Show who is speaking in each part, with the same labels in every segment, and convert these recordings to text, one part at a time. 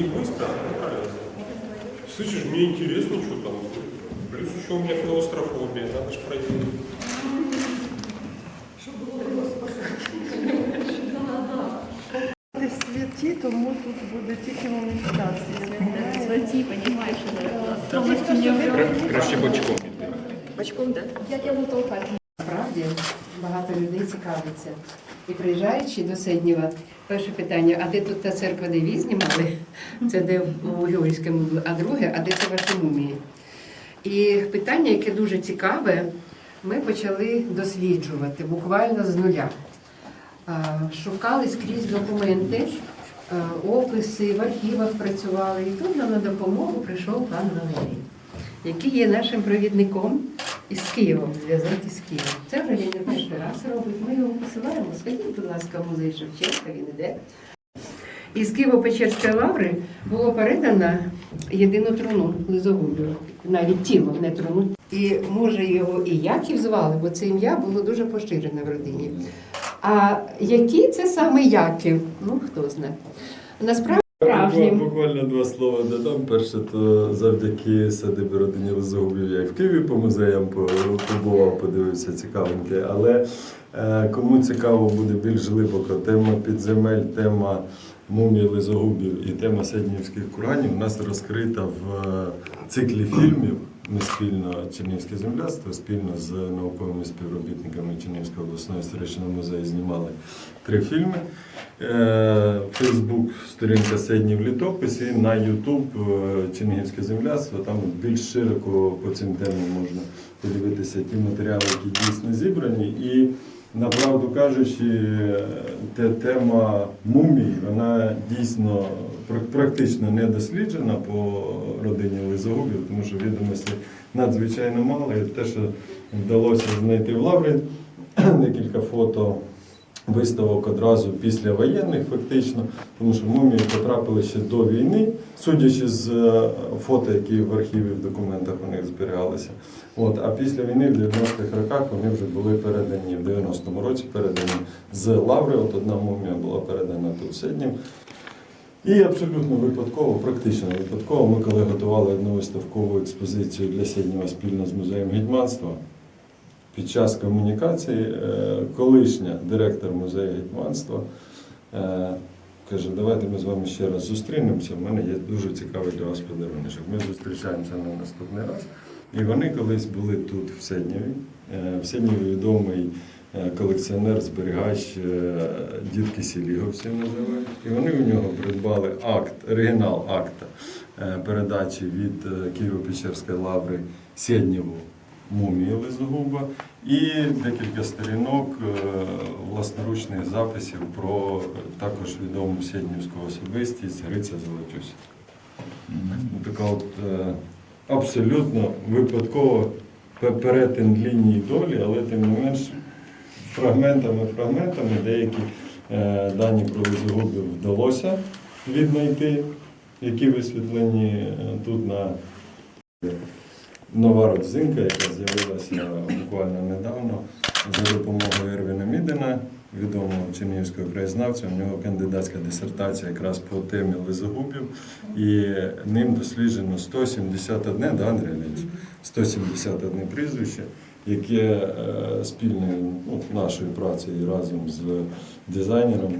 Speaker 1: не быстро, а правильно. Слышишь, мне интересно, что там. Плюс еще у меня клаустрофобия, надо же проверить.
Speaker 2: Ти святі, тому тут буде тільки медитація.
Speaker 3: Свати, понимаешь, это полностью не врёт.
Speaker 1: Краще бочком.
Speaker 3: Бочком, да? Я, я буду толкать.
Speaker 4: Справді Багато людей цікавиться. І приїжджаючи до Седнєва, перше питання, а де тут та церква, де ви знімали? Це де у Георгійському а друге, а де це ваші мумії? І питання, яке дуже цікаве, ми почали досліджувати буквально з нуля. Шукали скрізь документи, описи, в архівах працювали. І тут нам на допомогу прийшов пан Валерій, який є нашим провідником із Києвом, зв'язок із Києвом. Це вже він не перший раз робить. Ми його посилаємо. Сходіть, будь ласка, в музей Шевченка, він іде. Із Києво-Печерської лаври було передано єдину труну Лизогубів, навіть тіло, не труну. І може його і Яків звали, бо це ім'я було дуже поширене в родині. А який це саме Яків? Ну хто знає. Насправді справжнім.
Speaker 5: Буквально два слова додам. Перше, то завдяки садибі родині Лизогубів я і в Києві по музеям побував, подивився цікавеньке. Але е, кому цікаво буде більш глибоко, тема підземель, тема мумії Лизогубів і тема Седнівських куранів у нас розкрита в е, циклі фільмів. Ми спільно Чернігівське земляцтво спільно з науковими співробітниками Чернігівського обласного історичного музею знімали три фільми. Фейсбук, сторінка Седнів літопис і на Ютуб е, Чернігівське земляцтво. Там більш широко по цим темам можна подивитися ті матеріали, які дійсно зібрані. І направду кажучи, е, те тема мумій, вона дійсно практично не досліджена по родині Лизогубів, тому що відомостей надзвичайно мало. І те, що вдалося знайти в Лаврі, декілька фото виставок одразу після воєнних, фактично, тому що мумії потрапили ще до війни, судячи з е, фото, які в архіві в документах у них зберігалися. От, а після війни в 90-х роках вони вже були передані, в 90-му році передані з Лаври. От одна мумія була передана тут Сиднім. І абсолютно випадково, практично випадково, ми коли готували одну виставкову експозицію для Сіднєва спільно з музеєм гетьманства, під час комунікації е, колишня директор музею гетьманства е, каже, давайте ми з вами ще раз зустрінемося. У мене є дуже цікавий для вас подарунок. Ми зустрічаємося на наступний раз. І вони колись були тут, в Седнєві. Е, В Седнєві відомий колекціонер, зберігач е, дід Кисіль, його всі називають. І вони у нього придбали акт, оригінал акта е, передачі від е, Києво-Печерської лаври Седнєву мумії Лизогуба і декілька сторінок е, власноручних записів про е, також відому Седнівську особистість Гриця Золотюся. Така от е, абсолютно випадково пе- перетин лінії долі, але тим не менш фрагментами, фрагментами деякі е, дані про Лизогубів вдалося віднайти, які висвітлені е, тут на нова родзинка, яка з'явилася буквально недавно за допомогою Ервіна Мідена, відомого чернігівського краєзнавця. У нього кандидатська дисертація якраз по темі лизогубів. І ним досліджено 171, да, Андрій Леонідович? 171 прізвище, яке е, спільною ну, нашою працею разом з дизайнером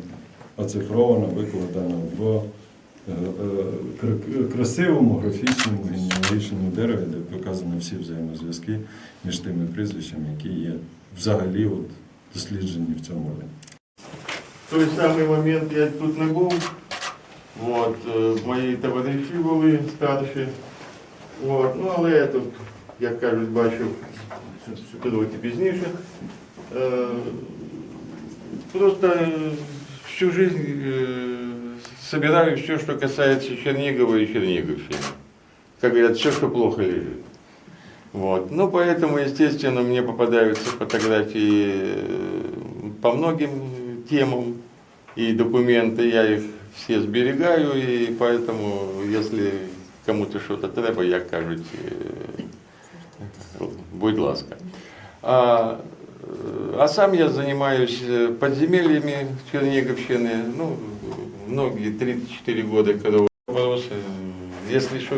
Speaker 5: оцифровано, викладено в е, е, красивому графічному генеалогічному дереві, де показані всі взаємозв'язки між тими прізвищами, які є взагалі от, досліджені в цьому роді.
Speaker 6: Той самий момент я тут не був. От, мої товариші були старші. От, ну, але я тут, як кажуть, бачив трохи пізніше. Е, Просто е, всю жизнь е, собираю все, что касается Чернигова и Черниговщины. Как говорят, все, что плохо лежит. Вот. Ну, поэтому, естественно, мне попадаются фотографии э, по многим темам и документы, я их все сберегаю, и поэтому, если кому-то что-то треба, як кажуть, э, будь ласка. А, э, а сам я занимаюсь э, подземельями Черниговщины, ну, многие 34 года, когда Вопросы. Если что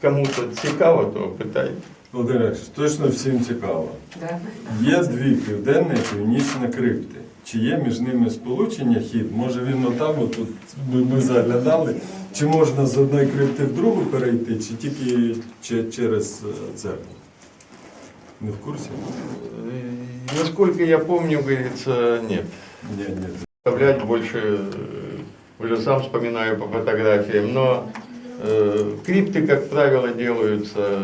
Speaker 6: кому-то цікаво, то питайте.
Speaker 5: Володимир Ігорович, точно всім цікаво.
Speaker 4: Да?
Speaker 5: Є дві південна і північна крипти. Чи є між ними сполучення хід? Може він отам, отут ми, ми заглядали. Чи можна з одної крипти в другу перейти, чи тільки че- через е, церкву? Не в курсі?
Speaker 6: Э, Насколько я помню, говорится, нет.
Speaker 5: Ні, ні.
Speaker 6: Представлять больше, э, уже сам вспоминаю по фотографиям, но э, крипты, как правило, делаются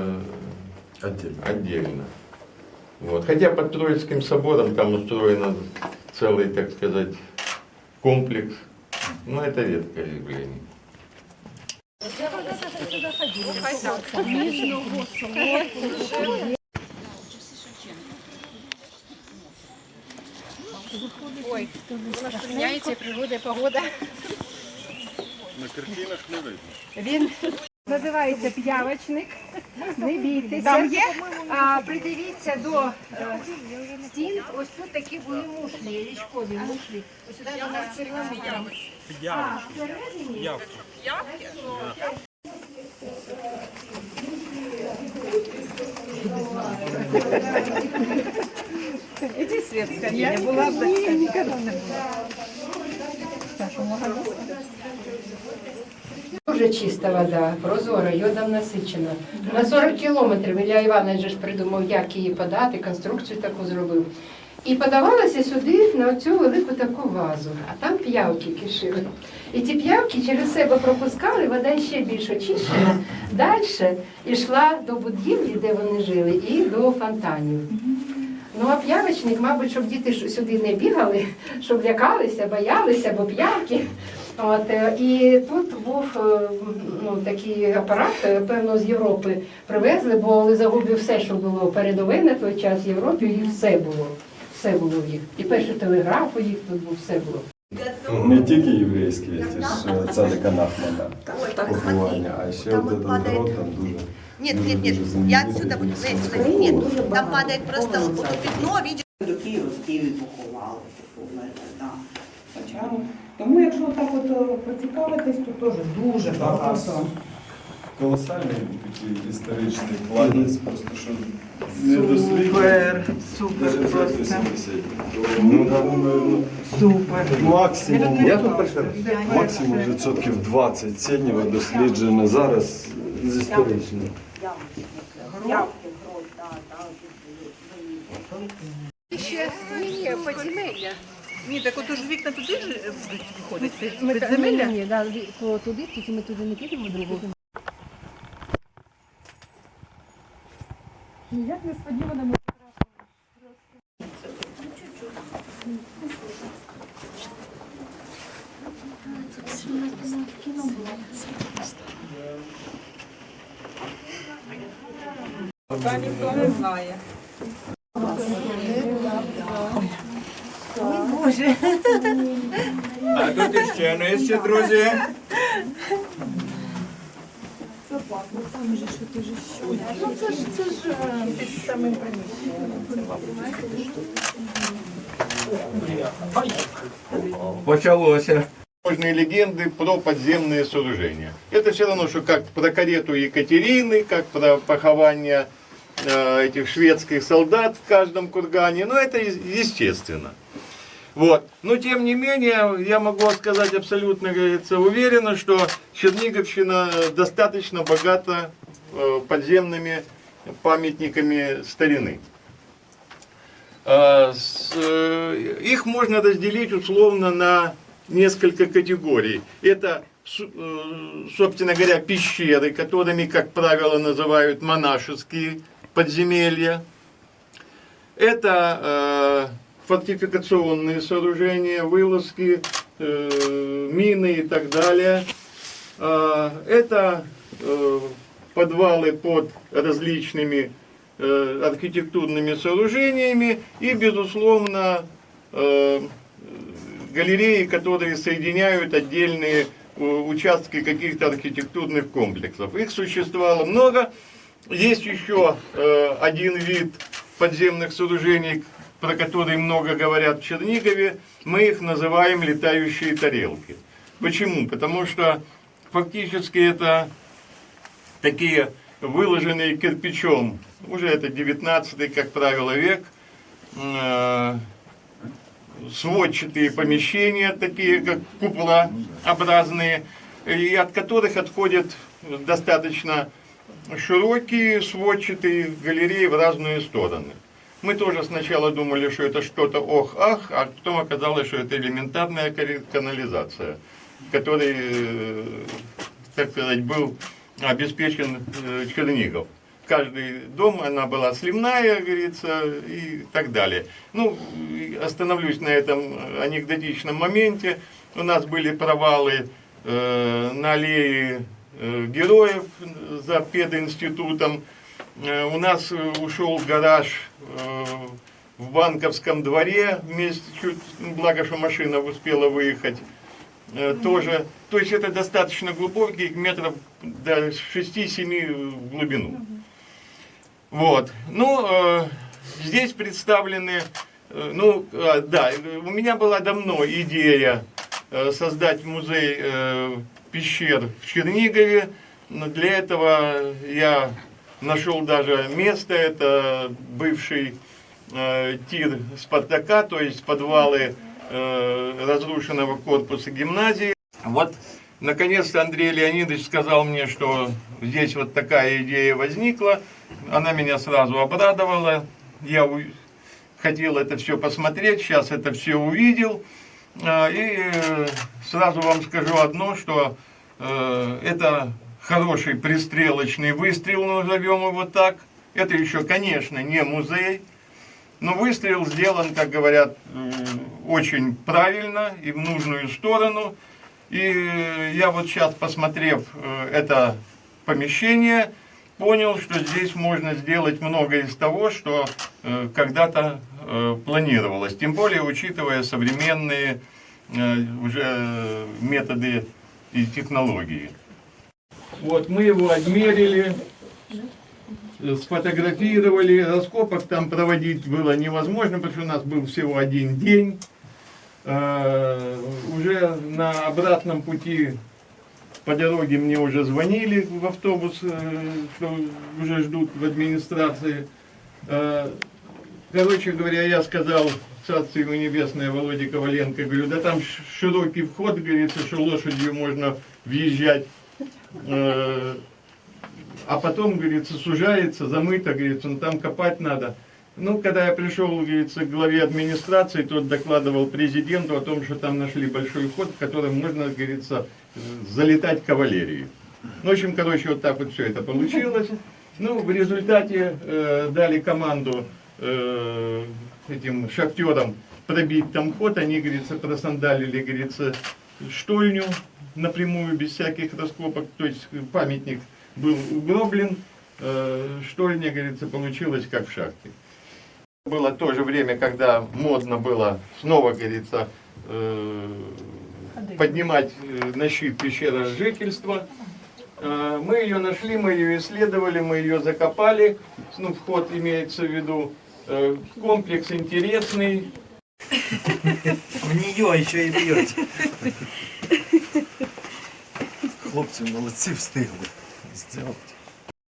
Speaker 5: Отдельно.
Speaker 6: отдельно. Вот. Хотя под Троицким собором там устроен целый, так сказать, комплекс. Но это редкое явление.
Speaker 3: Ой, у нас меняется природа погода.
Speaker 7: Він називається п'явочник. Не бійтеся. Там є? А, придивіться до е, стін. Ось тут такі були мушлі, річкові мушлі. Ось сюди до нас переламали. А, всередині?
Speaker 2: Іди світ скорее, я була б так ніколи не була.
Speaker 4: Дуже чиста вода, прозора, йодом насичена. На 40 кілометрів Ілля Іванович ж придумав, як її подати, конструкцію таку зробив. І подавалося сюди на цю велику таку вазу, а там п'явки кишили. І ті п'явки через себе пропускали, вода ще більш очищена. Далі йшла до будівлі, де вони жили, і до фонтанів. Ну а п'явочник, мабуть, щоб діти сюди не бігали, щоб лякалися, боялися, бо п'явки. От, е, і тут був е, ну, такий апарат, е, певно, з Європи привезли, бо Лизагубів все, що було передове на той час в Європі, їх все було. Все було в їх. І перший телеграф у їх тут був, все було.
Speaker 5: Не тільки єврейські, ті ж цадика Нахмана поховання, а ще от там дуже.
Speaker 8: Нет, нет, нет, я отсюда буду, знаете,
Speaker 5: смачний.
Speaker 8: нет, там падает просто вот пятно, видишь,
Speaker 9: До Києва, в Києві поховали. Да. Хоча, тому якщо так от е, поцікавитись, то теж дуже багато.
Speaker 5: Колосальний такий історичний кладець, просто що не.
Speaker 2: Супер, супер просто.
Speaker 5: Ну, ну,
Speaker 2: Супер.
Speaker 5: максимум, максимум відсотків 20 ціннього досліджено зараз з історичного.
Speaker 9: Явки, грот, так, так.
Speaker 3: Ні, подземелля.
Speaker 2: Ні, так от ж вікна туди ж виходить.
Speaker 3: Ми
Speaker 2: Підземелля?
Speaker 3: Ні, ні, да, по туди, тільки ми туди не підемо, другу. Як несподівано ми
Speaker 6: А тут еще, ну есть друзья. Почалося. Можно легенды про подземные сооружения. Это все равно, что как про карету Екатерины, как про похование этих шведских солдат в каждом кургане. Но это е- естественно. Вот. Но тем не менее, я могу сказать абсолютно, говорится, уверенно, что Черниговщина достаточно богата э, подземными памятниками старины. Э, Их можно разделить условно на несколько категорий. Это, э, собственно говоря, пещеры, которыми, как правило, называют монашеские подземелья. Это э, фортификационные сооружения, вылазки, э, мины и так далее. А, Это э, подвалы под различными э, архитектурными сооружениями и, безусловно, э, галереи, которые соединяют отдельные э, участки каких-то архитектурных комплексов. Их существовало много. Есть еще э, один вид подземных сооружений, про которые много говорят в Чернигове. Мы их называем летающие тарелки. Почему? Потому что фактически это такие выложенные кирпичом, уже это 19 как правило, век, э, сводчатые помещения, такие как куполообразные, и от которых отходят достаточно широкие сводчатые галереи в разные стороны. Мы тоже сначала думали, что это что-то ох-ах, а потом оказалось, что это элементарная канализация, которой, э, так сказать, был обеспечен э, Чернигов. Каждый дом, она была сливная, говорится, и так далее. Ну, остановлюсь на этом анекдотичном моменте. У нас были провалы э, на аллее героев за пединститутом. Э, у нас э, ушел гараж э, в Банковском дворе вместе, чуть, ну, благо, что машина успела выехать э, тоже. То есть это достаточно глубокий, метров до 6-7 в глубину. Вот. Ну, э, здесь представлены, э, ну, э, да, э, у меня была давно идея э, создать музей э, пещер в Чернигове. Но для этого я нашел даже место, это бывший э, тир Спартака, то есть подвалы э, разрушенного корпуса гимназии. Вот, наконец-то Андрей Леонидович сказал мне, что здесь вот такая идея возникла. Она меня сразу обрадовала. Я хотел это все посмотреть, сейчас это все увидел. А, И э, сразу вам скажу одно, что э, это хороший пристрелочный выстрел, назовем его так. Это еще, конечно, не музей, но выстрел сделан, как говорят, очень правильно и в нужную сторону. И э, я вот сейчас, посмотрев это помещение, понял, что здесь можно сделать многое из того, что когда-то планировалось. Тем более, учитывая современные э, уже методы и технологии. Вот мы его отмерили, э, сфотографировали, раскопок там проводить было невозможно, потому что у нас был всего один день. Э, Уже на обратном пути по дороге мне уже звонили в автобус, э, что уже ждут в администрации. Короче говоря, я сказал царствие ему небесное Володе Коваленко, говорю, да там широкий вход, говорится, что лошадью можно въезжать. Э, А потом, говорится, сужается, замыто, говорится, ну там копать надо. Ну, когда я пришел, говорится, к главе администрации, тот докладывал президенту о том, что там нашли большой ход, в котором можно, говорится, залетать кавалерии. Ну, в общем, короче, вот так вот все это получилось. Ну, в результате э, дали команду э, этим шахтерам пробить там ход. Они, говорится, просандалили, говорится, штольню напрямую, без всяких раскопок. То есть памятник был угроблен. Э, штольня, говорится, получилась как в шахте. Было то же время, когда модно было снова, говорится, э, поднимать э, на щит пещера жительства. Мы ее нашли, мы ее исследовали, мы ее закопали. Ну, вход имеется в виду. Э, Комплекс интересный.
Speaker 10: В нее ще й б'ють. Хлопці молодці встигли. Сделать.